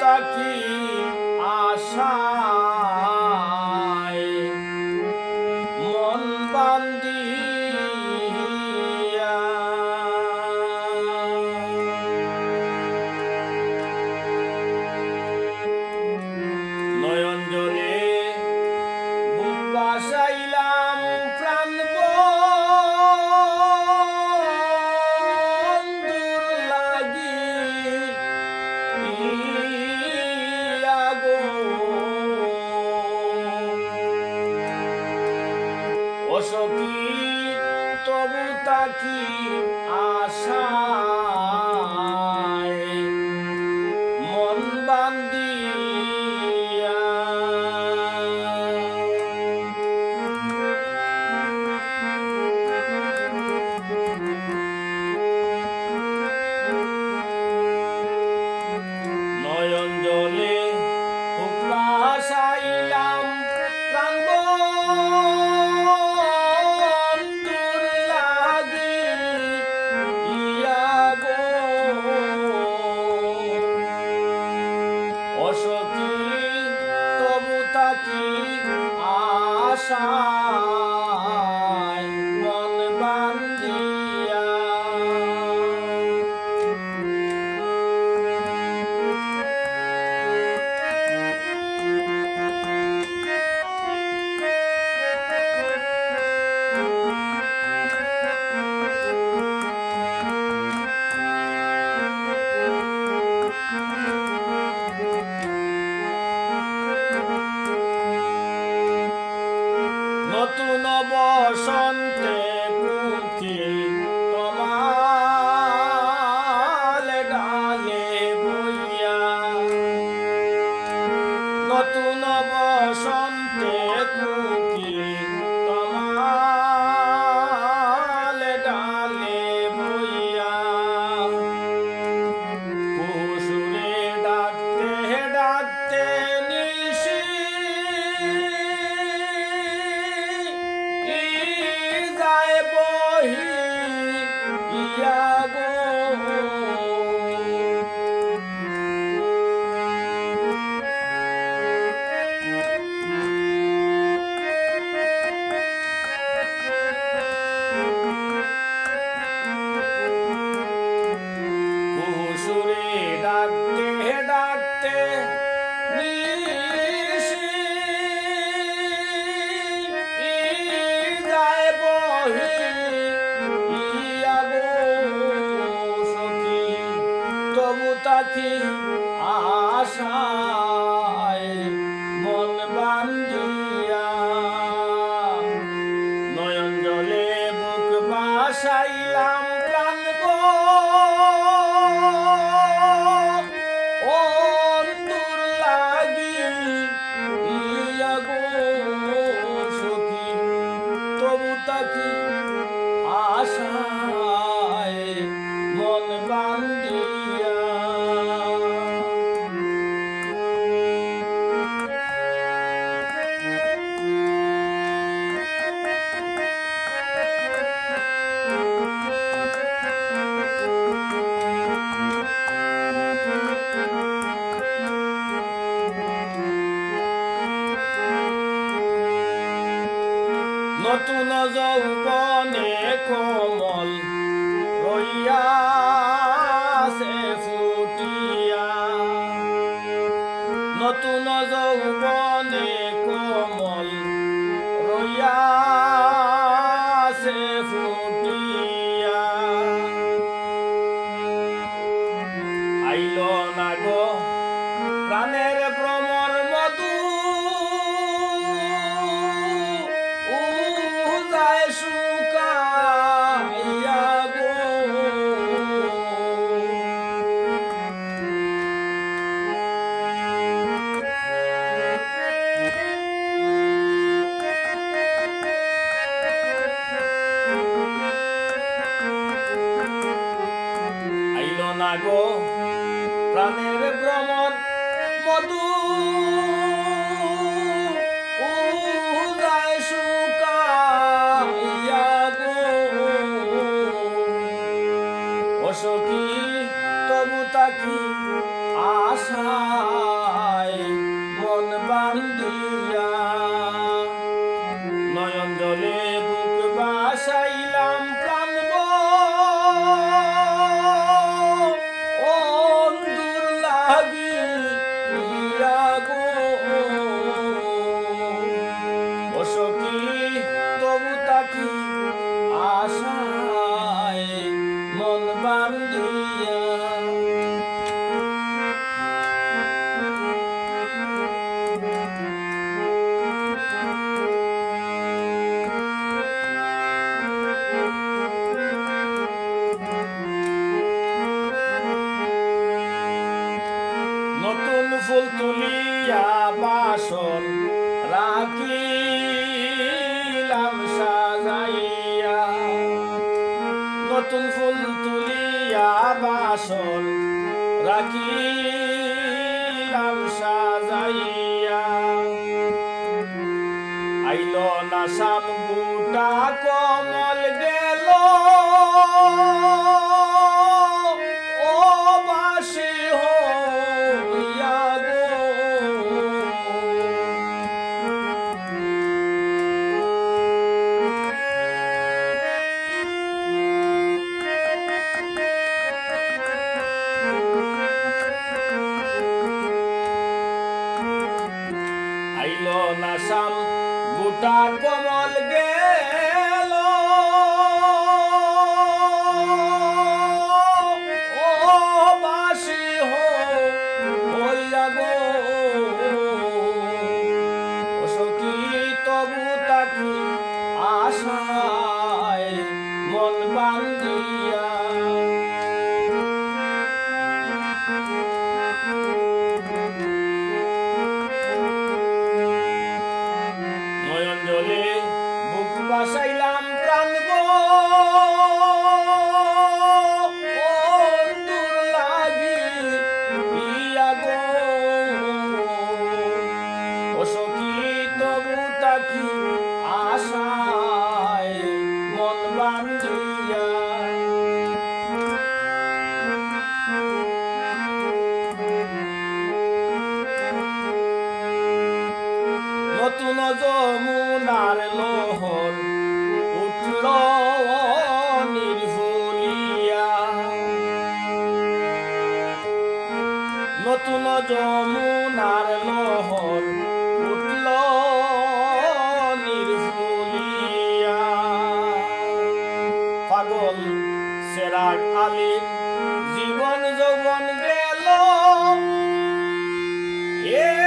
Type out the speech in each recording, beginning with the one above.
তাকি আশা তবু তাকি আশা আশা আশা নতুন যৌবনে কোমল রইয়া তুলিয়া বাসন রাখিলাম সাজাইয়া, নতুন ফুল তুলিয়া বাসন রাখি সাজাইয়া। আইল না সাম বুটা কমল গেল। ও বাসে গান কম নতুন যমুনার নহর উঠল পাগল সেরাট আলীর জীবন যৌবন গেল। এ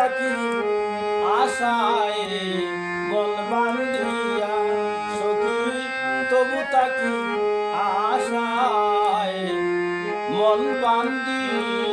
থাকি আশায় রে মন বান্ধিয়া সখী তবু থাকি। আশায় মন বান্ধিয়া